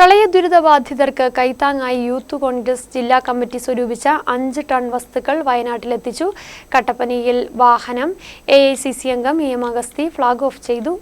പ്രളയ ദുരിതബാധിതർക്ക് കൈത്താങ്ങായി യൂത്ത് കോൺഗ്രസ് ജില്ലാ കമ്മിറ്റി സ്വരൂപിച്ച അഞ്ച് ടൺ വസ്തുക്കൾ വയനാട്ടിലെത്തിച്ചു കട്ടപ്പനയിൽ വാഹനം എ ഐ അംഗം E M Agasthi flag off ചെയ്തു.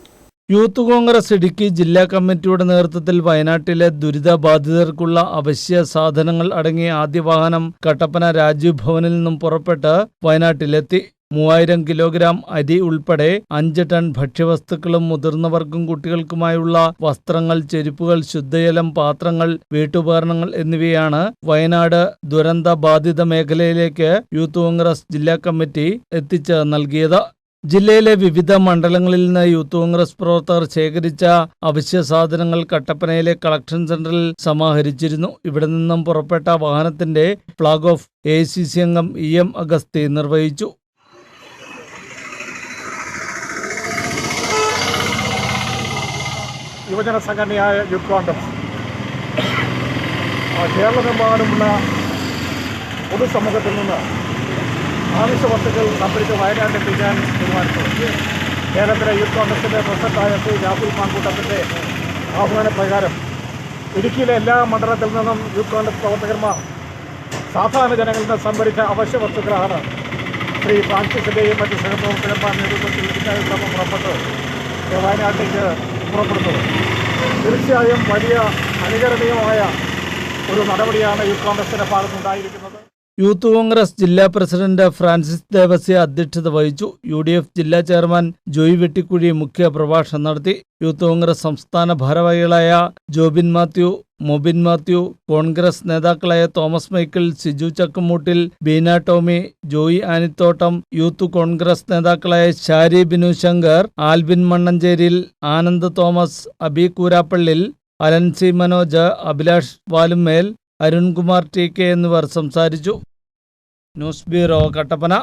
യൂത്ത് കോൺഗ്രസ് ഇടുക്കി ജില്ലാ കമ്മിറ്റിയുടെ നേതൃത്വത്തിൽ വയനാട്ടിലെ ദുരിതബാധിതർക്കുള്ള അവശ്യ സാധനങ്ങൾ അടങ്ങിയ ആദ്യ വാഹനം കട്ടപ്പന രാജീവ് ഭവനിൽ നിന്നും പുറപ്പെട്ട് വയനാട്ടിലെത്തി. മൂവായിരം കിലോഗ്രാം അരി ഉൾപ്പെടെ അഞ്ച് ടൺ ഭക്ഷ്യവസ്തുക്കളും മുതിർന്നവർക്കും കുട്ടികൾക്കുമായുള്ള വസ്ത്രങ്ങൾ ചെരുപ്പുകൾ ശുദ്ധജലം പാത്രങ്ങൾ വീട്ടുപകരണങ്ങൾ എന്നിവയാണ് വയനാട് ദുരന്ത ബാധിത മേഖലയിലേക്ക് യൂത്ത് കോൺഗ്രസ് ജില്ലാ കമ്മിറ്റി എത്തിച്ച് നൽകിയത്. ജില്ലയിലെ വിവിധ മണ്ഡലങ്ങളിൽ നിന്ന് യൂത്ത് കോൺഗ്രസ് പ്രവർത്തകർ ശേഖരിച്ച അവശ്യ സാധനങ്ങൾ കട്ടപ്പനയിലെ കളക്ഷൻ സെന്ററിൽ സമാഹരിച്ചിരുന്നു. ഇവിടെ നിന്നും പുറപ്പെട്ട വാഹനത്തിന്റെ flag off A C C അംഗം ഇ എം അഗസ്തി നിർവഹിച്ചു. യുവജന സംഘടനയായ യൂത്ത് കോൺഗ്രസ് കേരളമെമ്പാടുമുള്ള പൊതുസമൂഹത്തിൽ നിന്ന് ആവശ്യ വസ്തുക്കൾ സംഭരിച്ച് വയനാട്ടിലെത്തിക്കാൻ തീരുമാനിച്ചു. കേരളത്തിലെ യൂത്ത് കോൺഗ്രസിന്റെ പ്രസിഡന്റായ ശ്രീ രാഹുൽ മാങ്കൂട്ടത്തിന്റെ ആഹ്വാനപ്രകാരം ഇടുക്കിയിലെ എല്ലാ മണ്ഡലത്തിൽ നിന്നും യൂത്ത് കോൺഗ്രസ് പ്രവർത്തകന്മാർ സാധാരണ ജനങ്ങളിൽ നിന്ന് സംഭരിച്ച അവശ്യ വസ്തുക്കളാണ് ശ്രീ ഫ്രാൻസിസിന്റെയും മറ്റ് സഹപ്രവർത്തകന്മാർ നേതൃത്വത്തിൽ ഇതിനായി ക്രമം പുറപ്പെട്ട് വയനാട്ടിലേക്ക് പുറപ്പെടുന്നത് തീർച്ചയായും വലിയ അനുകരണീയമായ ഒരു നടപടിയാണ് യൂത്ത് കോൺഗ്രസിന്റെ ഭാഗത്തുണ്ടായിരിക്കുന്നത് യൂത്ത് കോൺഗ്രസ് ജില്ലാ പ്രസിഡന്റ് ഫ്രാൻസിസ് ദേവസ്യ അധ്യക്ഷത വഹിച്ചു. യു ഡി എഫ് ജില്ലാ ചെയർമാൻ ജോയ് വെട്ടിക്കുഴി മുഖ്യ പ്രഭാഷണം നടത്തി. യൂത്ത് കോൺഗ്രസ് സംസ്ഥാന ഭാരവാഹികളായ ജോബിൻ മാത്യു മൊബിൻ മാത്യു കോൺഗ്രസ് നേതാക്കളായ Thomas Michael Siju Chakkamoottil Beena Tomy Joy Anithottam youth Congress നേതാക്കളായ Shari Binu Shankar Albin Mannancheril Anand Thomas Abi Koorappallil Alancy Manoj Abhilash Valumel Arunkumar T K എന്നിവർ സംസാരിച്ചു. News bureau ಕಟ್ಟಪ್ಪನ